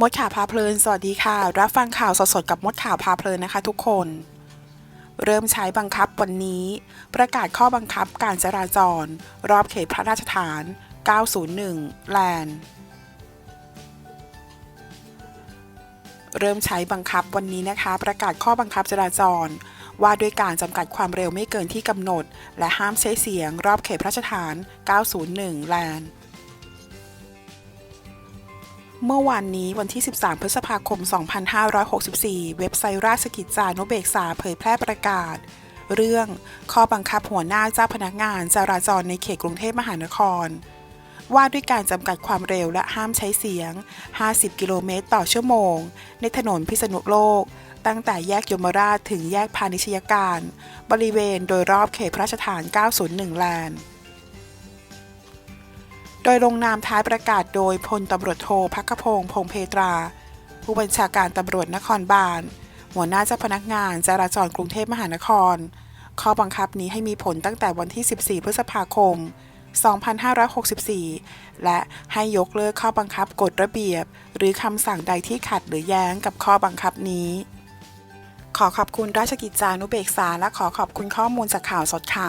มดข่าวพาเพลิน สวัสดีค่ะ รับฟังข่าวสดๆกับมดข่าวพาเพลินนะคะทุกคน เริ่มใช้บังคับวันนี้ ประกาศข้อบังคับการจราจร รอบเขตพระราชฐาน 901 แลนด์เริ่มใช้บังคับวันนี้นะคะ ประกาศข้อบังคับจราจร ว่าด้วยการจำกัดความเร็วไม่เกินที่กำหนด และห้ามใช้เสียงรอบเขตพระราชฐาน 901 แลนด์ เมื่อวานนี้วันที่ 13 พฤษภาคม 2564 เว็บไซต์ราชกิจจานุเบกษาเผยแพร่ประกาศ เรื่องข้อบังคับหัวหน้าเจ้าพนักงานจราจรในเขตกรุงเทพมหานคร ว่าด้วยการจำกัดความเร็วและห้ามใช้เสียง 50 กิโลเมตรต่อชั่วโมง ในถนนพิษณุโลก ตั้งแต่แยกยมราชถึงแยกพาณิชยการ บริเวณโดยรอบเขตพระราชฐาน 901 แลนด์ ดยลงนามท้ายประกาศโดยพลตำรวจโทพักพงศ์พงเพตรา ผู้บัญชาการตำรวจนครบาล หัวหน้าเจ้าพนักงานจราจรกรุงเทพมหานคร ข้อบังคับนี้ให้มีผลตั้งแต่วันที่ 14 พฤษภาคม 2564 และให้ยกเลิกข้อบังคับกฎระเบียบ หรือคำสั่งใดที่ขัดหรือแย้งกับข้อบังคับนี้ ขอขอบคุณราชกิจจานุเบกษา และขอขอบคุณข้อมูลจากข่าวสดค่ะ